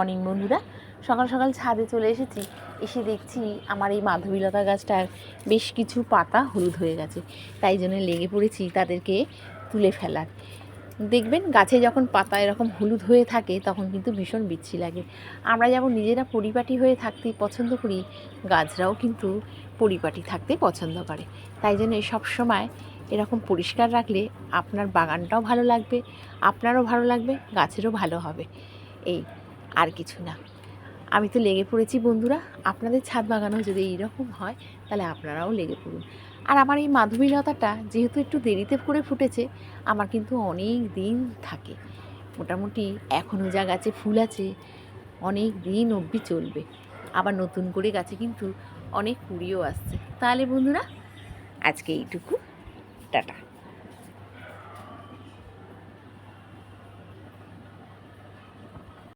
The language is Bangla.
মর্নিং বন্ধুরা। সকাল সকাল ছাদে চলে এসেছি। এসে দেখছি আমার এই মাধবীলতা গাছটার বেশ কিছু পাতা হলুদ হয়ে গেছে। তাই জন্য লেগে পড়েছি তাদেরকে তুলে ফেলার। দেখবেন, গাছে যখন পাতা এরকম হলুদ হয়ে থাকে, তখন কিন্তু ভীষণ বিচ্ছি লাগে। আমরা যেমন নিজেরা পরিপাটি হয়ে থাকতে পছন্দ করি, গাছরাও কিন্তু পরিপাটি থাকতে পছন্দ করে। তাই জন্য সব সময় এরকম পরিষ্কার রাখলে আপনার বাগানটাও ভালো লাগবে, আপনারও ভালো লাগবে, গাছেরও ভালো হবে। এই আর কিছু না। আমি তো লেগে পড়েছি বন্ধুরা। আপনাদের ছাদ বাগানও যদি এইরকম হয়, তাহলে আপনারাও লেগে পড়ুন। আর আমার এই মাধবীলতাটা যেহেতু একটু দেরিতে করে ফুটেছে, আমার কিন্তু অনেক দিন থাকে। মোটামুটি এখনও যা গাছে ফুল আছে, অনেক দিন অবধি চলবে। আবার নতুন করে গাছে কিন্তু অনেক কুড়িও আসছে। তাহলে বন্ধুরা, আজকে এইটুকু। টাটা।